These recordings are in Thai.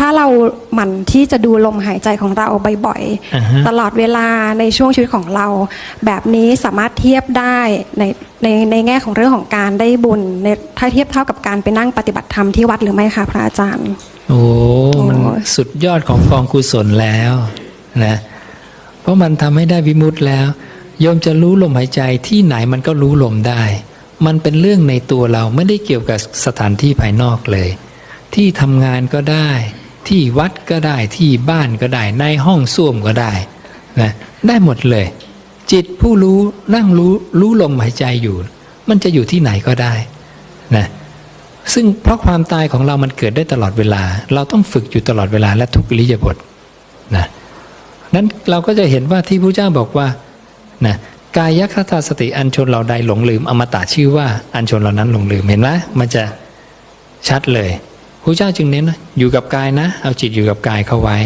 ถ้าเราหมั่นที่จะดูลมหายใจของเราบ่อยอ่าฮะๆตลอดเวลาในช่วงชีวิตของเรา แบบนี้สามารถเทียบได้ในในในแง่ของเรื่องของการได้บุญในถ้าเทียบเท่ากับการไปนั่งปฏิบัติธรรมที่วัดหรือไม่คะพระอาจารย์ โอ้มันโอ้สุดยอดของกองกุศลแล้วนะเพราะมันทำให้ได้วิมุตต์แล้วโยมจะรู้ลมหายใจที่ไหนมันก็รู้ลมได้ มันเป็นเรื่องในตัวเราไม่ได้เกี่ยวกับสถานที่ภายนอกเลย ที่ทำงานก็ได้ ที่วัดก็ได้ที่บ้านก็ได้ในห้องส้วมก็ได้นะได้หมดเลย จิตผู้รู้นั่งรู้รู้ลมหายใจอยู่ มันจะอยู่ที่ไหนก็ได้นะซึ่งเพราะความตายของเรามันเกิดได้ตลอดเวลา เราต้องฝึกอยู่ตลอดเวลาและทุกอิริยาบถนะนั้นเราก็จะเห็นว่าที่พระเจ้าบอกว่านะกายคตาสติอันชนเราใดหลงลืม อมตะชื่อว่าอันชนเรานั้นหลงลืมเห็นไหมมันจะชัดเลย พระเจ้าจึงเน้นอยู่กับกายนะ เอาจิตอยู่กับกายเข้าไว้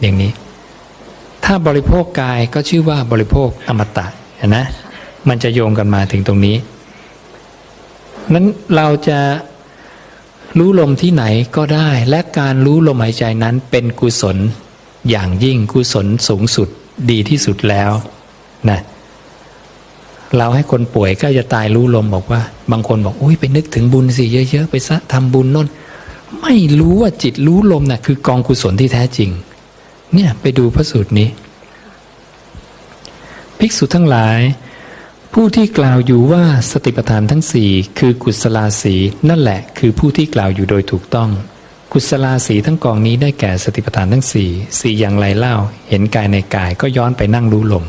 อย่างนี้ ถ้าบริโภคกายก็ชื่อว่าบริโภคอมตะเห็นไหมมันจะโยงกันมาถึงตรงนี้นั้นเราจะรู้ลมที่ไหนก็ได้ และการรู้ลมหายใจนั้นเป็นกุศลอย่างยิ่งกุศลสูงสุดดีที่สุดแล้วนะเราให้คนป่วยก็จะตายรู้ลมบอกว่า บางคนบอกอุ้ยไปนึกถึงบุญสิเยอะ ๆ ไปซะทำบุญน่น ไม่รู้ว่าจิตรู้ลมนะ่ะคือกองกุศลที่แท้จริง เนี่ยไปดูพระสูตรนี้ ภิกษุทั้งหลาย ผู้ที่กล่าวอยู่ว่าสติปัฏฐานทั้งสี่คือกุศลาสีนั่นแหละ คือผู้ที่กล่าวอยู่โดยถูกต้อง กุศลาสีทั้งกองนี้ได้แก่สติปัฏฐานทั้งสี่สี่อย่างไรเล่า เห็นกายในกายก็ย้อนไปนั่งรู้ลม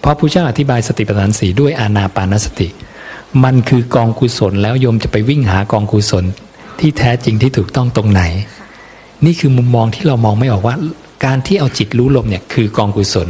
เพราะพระเจ้าอธิบายสติปัฏฐานสี่ด้วยอานาปานสติ มันคือกองกุศลแล้วโยมจะไปวิ่งหากองกุศล ที่แท้จริงที่ถูกต้องตรงไหน นี่คือมุมมองที่เรามองไม่ออกว่า การที่เอาจิตรู้ลมเนี่ยคือกองกุศล